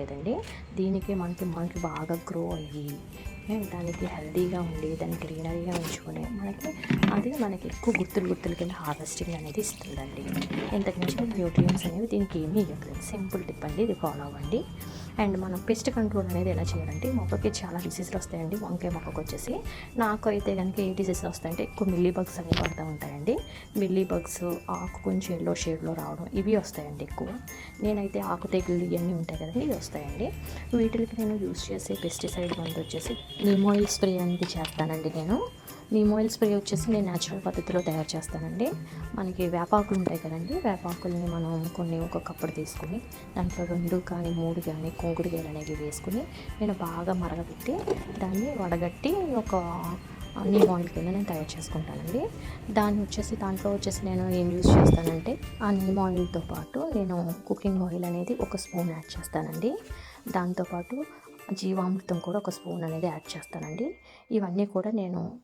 లేదండి. దీనికి మనకి మనకి బాగా గ్రో అయ్యి దానికి హెల్తీగా ఉండి దాన్ని గ్రీనరీగా ఉంచుకొని మనకి అది మనకి ఎక్కువ గుర్తులు గుర్తుల కింద హార్వెస్టింగ్ అనేది ఇస్తుందండి. ఇంతకు మించిన అనేవి దీనికి ఏమీ ఇవ్వలేదు సింపుల్ టిప్ అండి ఇది ఫాలో అవ్వండి. అండ్ మనం పెస్ట్ కంట్రోల్ అనేది ఎలా చేయాలంటే మొక్కకి చాలా డిసీజులు వస్తాయండి వంకాయ మొక్కకు వచ్చేసి. నాకు అయితే కనుక ఏ డిసీజులు వస్తాయంటే ఎక్కువ మిల్లీ బగ్స్ అనేవి పడుతూ ఉంటాయండి. మిల్లీ బగ్స్ ఆకు కొంచెం ఎల్లో షేడ్లో రావడం ఇవి వస్తాయండి ఎక్కువ. నేనైతే ఆకు తెగులు ఇవన్నీ ఉంటాయి కదండి ఇవి వస్తాయండి. వీటికి నేను యూజ్ చేసే పెస్టిసైడ్ మందు వచ్చేసి నీమోయిల్ స్ప్రే అనేది చేస్తానండి నేను. నీమోయిల్ స్ప్రే వచ్చేసి నేను న్యాచురల్ పద్ధతిలో తయారు చేస్తానండి. మనకి వేపాకులు ఉంటాయి కదండి వేపాకుల్ని మనం కొన్ని ఒక కప్పుడు తీసుకుని దాంట్లో రెండు కానీ మూడు కానీ కుంకుడుకాయలు అనేవి వేసుకుని నేను బాగా మరగబెట్టి దాన్ని వడగట్టి ఒక నీమ్ ఆయిల్ కింద నేను తయారు చేసుకుంటానండి. దాన్ని వచ్చేసి దాంట్లో వచ్చేసి నేను ఏం యూజ్ చేస్తానంటే ఆ నీమ్ ఆయిల్తో పాటు నేను కుకింగ్ ఆయిల్ అనేది ఒక స్పూన్ యాడ్ చేస్తానండి. దాంతోపాటు జీవామృతం కూడా ఒక స్పూన్ అనేది యాడ్ చేస్తానండి. ఇవన్నీ కూడా నేను